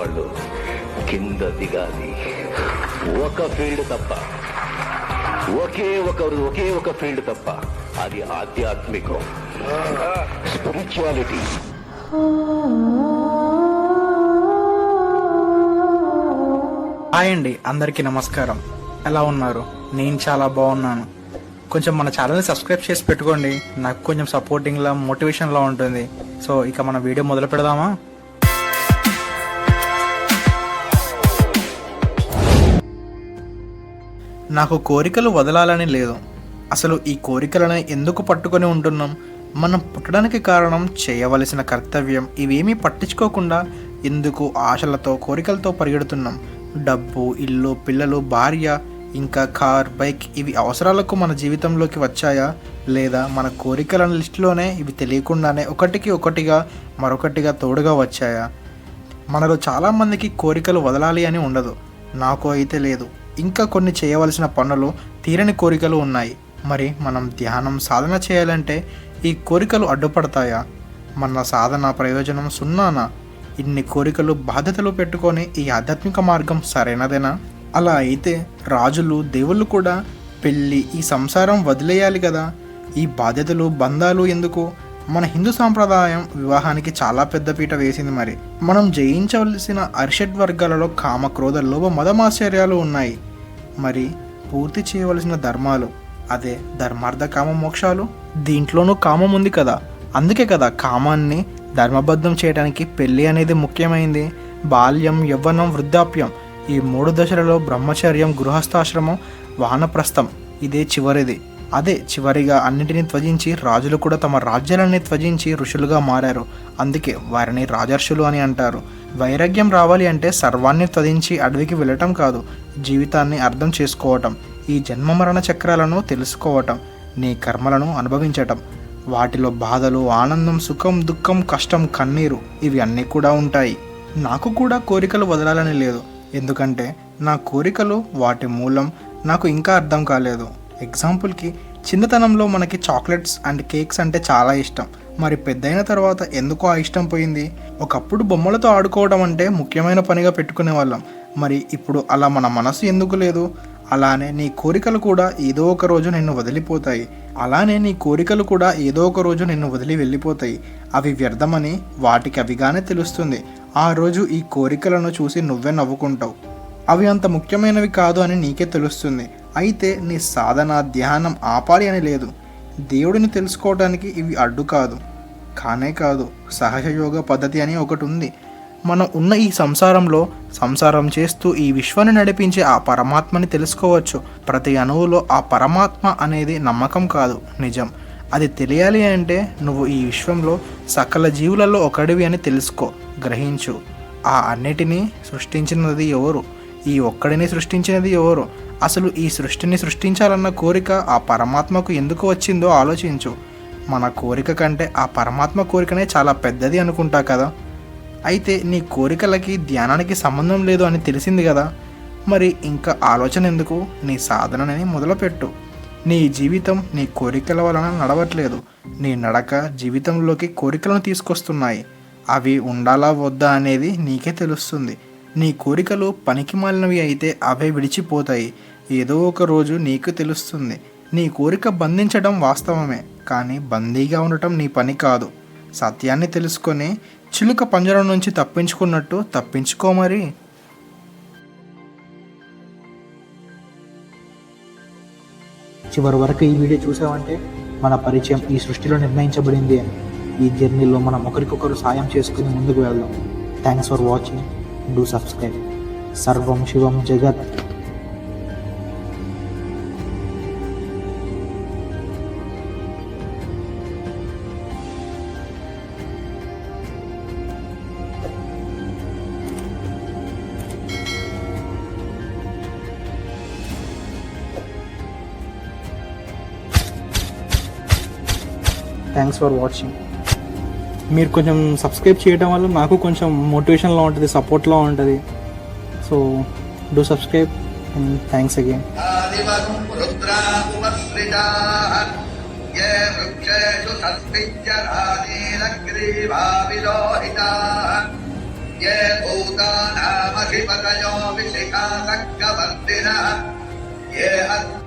వాళ్ళు కింద దిగాలి. ఒక ఫీల్డ్ తప్ప. ఒకే ఒక ఒకే ఒక ఫీల్డ్ తప్ప. అది ఆధ్యాత్మికం. స్పిరిచువాలిటీ. హాయ్ అండి అందరికీ నమస్కారం. ఎలా ఉన్నారు? నేను చాలా బాగున్నాను. కొంచెం మన ఛానల్ని సబ్స్క్రైబ్ చేసి పెట్టుకోండి. నాకు కొంచెం సపోర్టింగ్లా మోటివేషన్లా ఉంటుంది. సో ఇక మన వీడియో మొదలు పెడదామా? నాకు కోరికలు వదలాలని లేదు. అసలు ఈ కోరికలను ఎందుకు పట్టుకొని ఉంటున్నాం? మనం పుట్టడానికి కారణం చేయవలసిన కర్తవ్యం ఇవేమీ పట్టించుకోకుండా ఎందుకు ఆశలతో కోరికలతో పరిగెడుతున్నాం? డబ్బు ఇల్లు పిల్లలు భార్య ఇంకా కార్ బైక్ ఇవి అవసరాలకు మన జీవితంలోకి వచ్చాయా? లేదా మన కోరికల లిస్టులోనే ఇవి తెలియకుండానే ఒకటికి ఒకటిగా మరొకటిగా తోడుగా వచ్చాయా? మనలో చాలామందికి కోరికలు వదలాలి అని ఉండదు. నాకు అయితే లేదు. ఇంకా కొన్ని చేయవలసిన పనులు తీరని కోరికలు ఉన్నాయి. మరి మనం ధ్యానం సాధన చేయాలంటే ఈ కోరికలు అడ్డుపడతాయా? మన సాధన ప్రయోజనం సున్నానా? ఇన్ని కోరికలు బాధ్యతలు పెట్టుకొని ఈ ఆధ్యాత్మిక మార్గం సరైనదేనా? అలా అయితే రాజులు దేవుళ్ళు కూడా పెళ్ళి ఈ సంసారం వదిలేయాలి కదా. ఈ బాధ్యతలు బంధాలు ఎందుకు? మన హిందూ సాంప్రదాయం వివాహానికి చాలా పెద్దపీట వేసింది మరి. మనం జయించవలసిన అరిషడ్ వర్గాలలో కామ క్రోధ లోభ మదమాశ్చర్యాలు ఉన్నాయి. మరి పూర్తి చేయవలసిన ధర్మాలు. అదే ధర్మార్థ కామ మోక్షాలు. దీంట్లోనూ కామం ఉంది కదా. అందుకే కదా కామాన్ని ధర్మబద్ధం చేయడానికి పెళ్ళి అనేది ముఖ్యమైంది. బాల్యం యవ్వనం వృద్ధాప్యం ఈ మూడు దశలలో బ్రహ్మచర్యం గృహస్థాశ్రమం వానప్రస్థం ఇదే చివరిది. అదే చివరిగా అన్నిటిని త్వజించి రాజులు కూడా తమ రాజ్యాలన్నీ త్వజించి ఋషులుగా మారారు. అందుకే వారిని రాజర్షులు అని అంటారు. వైరాగ్యం రావాలి అంటే సర్వాన్ని త్వజించి అడవికి వెళ్ళటం కాదు జీవితాన్ని అర్థం చేసుకోవటం ఈ జన్మ మరణ చక్రాలను తెలుసుకోవటం నీ కర్మలను అనుభవించటం. వాటిలో బాధలు ఆనందం సుఖం దుఃఖం కష్టం కన్నీరు ఇవి అన్నీ కూడా ఉంటాయి. నాకు కూడా కోరికలు వదలాలని లేదు. ఎందుకంటే నా కోరికలు వాటి మూలం నాకు ఇంకా అర్థం కాలేదు. ఎగ్జాంపుల్కి చిన్నతనంలో మనకి చాక్లెట్స్ అండ్ కేక్స్ అంటే చాలా ఇష్టం. మరి పెద్దయిన తర్వాత ఎందుకో ఆ ఇష్టం పోయింది? ఒకప్పుడు బొమ్మలతో ఆడుకోవడం అంటే ముఖ్యమైన పనిగా పెట్టుకునే వాళ్ళం మరి ఇప్పుడు అలా మన మనసు ఎందుకు లేదు? అలానే నీ కోరికలు కూడా ఏదో ఒక రోజు నిన్ను వదిలిపోతాయి. అలానే నీ కోరికలు కూడా ఏదో ఒక రోజు నిన్ను వదిలి వెళ్ళిపోతాయి. అవి వ్యర్థమని వాటికి అవిగానే తెలుస్తుంది. ఆ రోజు ఈ కోరికలను చూసి నువ్వే నవ్వుకుంటావు. అవి అంత ముఖ్యమైనవి కాదు అని నీకే తెలుస్తుంది. అయితే నీ సాధన ధ్యానం ఆపాలి అని లేదు. దేవుడిని తెలుసుకోవడానికి ఇవి అడ్డు కాదు. కానే కాదు సహజ యోగ పద్ధతి అని ఒకటి ఉంది. మనం ఉన్న ఈ సంసారంలో సంసారం చేస్తూ ఈ విశ్వాన్ని నడిపించే ఆ పరమాత్మని తెలుసుకోవచ్చు. ప్రతి అణువులో ఆ పరమాత్మ అనేది నమ్మకం కాదు నిజం. అది తెలియాలి అంటే నువ్వు ఈ విశ్వంలో సకల జీవులలో ఒకడివి అని తెలుసుకో గ్రహించు. ఆ అన్నిటినీ సృష్టించినది ఎవరు? ఈ ఒక్కడిని సృష్టించినది ఎవరు? అసలు ఈ సృష్టిని సృష్టించాలన్న కోరిక ఆ పరమాత్మకు ఎందుకు వచ్చిందో ఆలోచించు. మన కోరిక కంటే ఆ పరమాత్మ కోరికనే చాలా పెద్దది అనుకుంటా కదా. అయితే నీ కోరికలకి ధ్యానానికి సంబంధం లేదు అని తెలిసింది కదా. మరి ఇంకా ఆలోచన ఎందుకు? నీ సాధనని మొదలుపెట్టు. నీ జీవితం నీ కోరికల వలన నడవట్లేదు. నీ నడక జీవితంలోకి కోరికలను తీసుకొస్తున్నాయి. అవి ఉండాలా వద్దా అనేది నీకే తెలుస్తుంది. నీ కోరికలు పనికి మాలినవి అయితే అవే విడిచిపోతాయి. ఏదో ఒక రోజు నీకు తెలుస్తుంది. నీ కోరిక బంధించడం వాస్తవమే కానీ బందీగా ఉండటం నీ పని కాదు. సత్యాన్ని తెలుసుకొని చిలుక పంజరం నుంచి తప్పించుకున్నట్టు తప్పించుకో మరి. చివరి వరకు ఈ వీడియో చూసామంటే మన పరిచయం ఈ సృష్టిలో నిర్ణయించబడింది అని. ఈ జర్నీలో మనం ఒకరికొకరు సాయం చేసుకుని ముందుకు వెళ్దాం. Thanks for watching do subscribe సర్వం శివం జగత్ థ్యాంక్స్ ఫర్ వాచింగ్ మీరు కొంచెం సబ్స్క్రైబ్ చేయడం వల్ల నాకు కొంచెం మోటివేషన్లో ఉంటుంది సపోర్ట్లో ఉంటుంది so do subscribe thanks again आदिवम् रुद्रामुपसृजाः ये वृक्षेषु सस्मिञ्जरानीलग्रीवा विलोहिताः ये भूतानाम् शासकवर्तिनः ये